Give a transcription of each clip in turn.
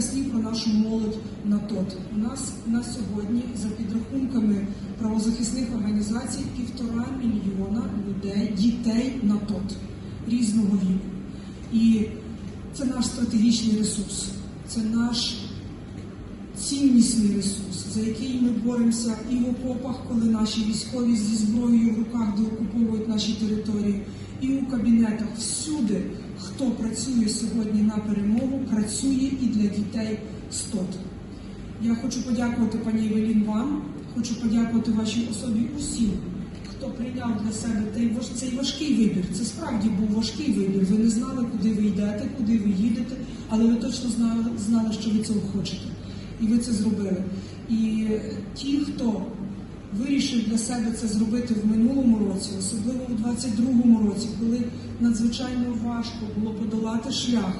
декілька про нашу молодь на ТОТ. У нас на сьогодні, за підрахунками правозахисних організацій, півтора мільйона людей, дітей на ТОТ різного віку. І це наш стратегічний ресурс, це наш ціннісний ресурс, за який ми боремося і в окопах, коли наші військові зі зброєю в руках деокуповують наші території, і у кабінетах. Всюди, хто працює сьогодні на перемогу, працює і для дітей СТОТ. Я хочу подякувати пані Евелін вам, хочу подякувати вашій особі усім, хто прийняв для себе цей важкий вибір. Це справді був важкий вибір. Ви не знали, куди ви йдете, куди ви їдете, але ви точно знали, що ви цього хочете. І ви це зробили. І ті, хто вирішив для себе це зробити в минулому році, особливо у 22-му році, коли надзвичайно важко було подолати шлях,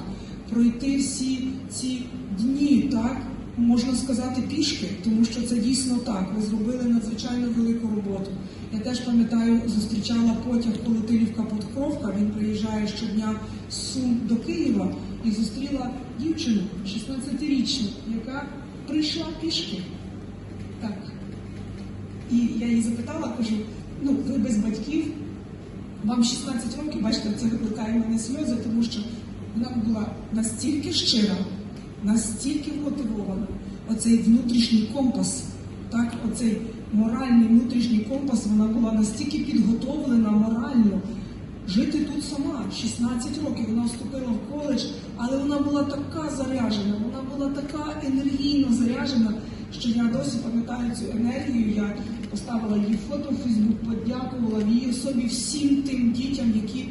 пройти всі ці дні, так можна сказати, пішки, тому що це дійсно так. Ви зробили надзвичайно велику роботу. Я теж пам'ятаю, зустрічала потяг Колотилівка Подкровка. Він приїжджає щодня з Сум до Києва і зустріла дівчину 16-річну, яка прийшла пішки. Я її запитала, кажу: ну, ви без батьків, вам 16 років, бачите, це викликає мене сльози, тому що вона була настільки щира, настільки мотивована. Оцей внутрішній компас, так, оцей моральний внутрішній компас, вона була настільки підготовлена морально жити тут сама. 16 років вона вступила в коледж, але вона була така заряжена, вона була така енергійно заряжена, що я досі пам'ятаю цю енергію. Я поставила її фото в Фейсбук, подякувала в її особі всім тим дітям, які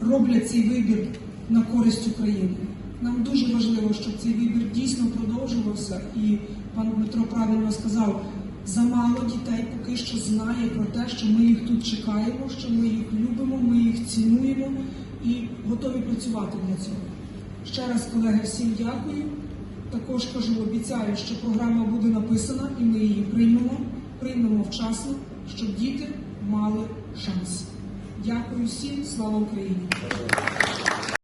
роблять цей вибір на користь України. Нам дуже важливо, щоб цей вибір дійсно продовжувався, і пан Дмитро правильно сказав. Замало дітей поки що знає про те, що ми їх тут чекаємо, що ми їх любимо, ми їх цінуємо і готові працювати для цього. Ще раз, колеги, всім дякую. Також кажу, обіцяю, що програма буде написана і ми її приймемо, приймемо вчасно, щоб діти мали шанс. Дякую всім, слава Україні!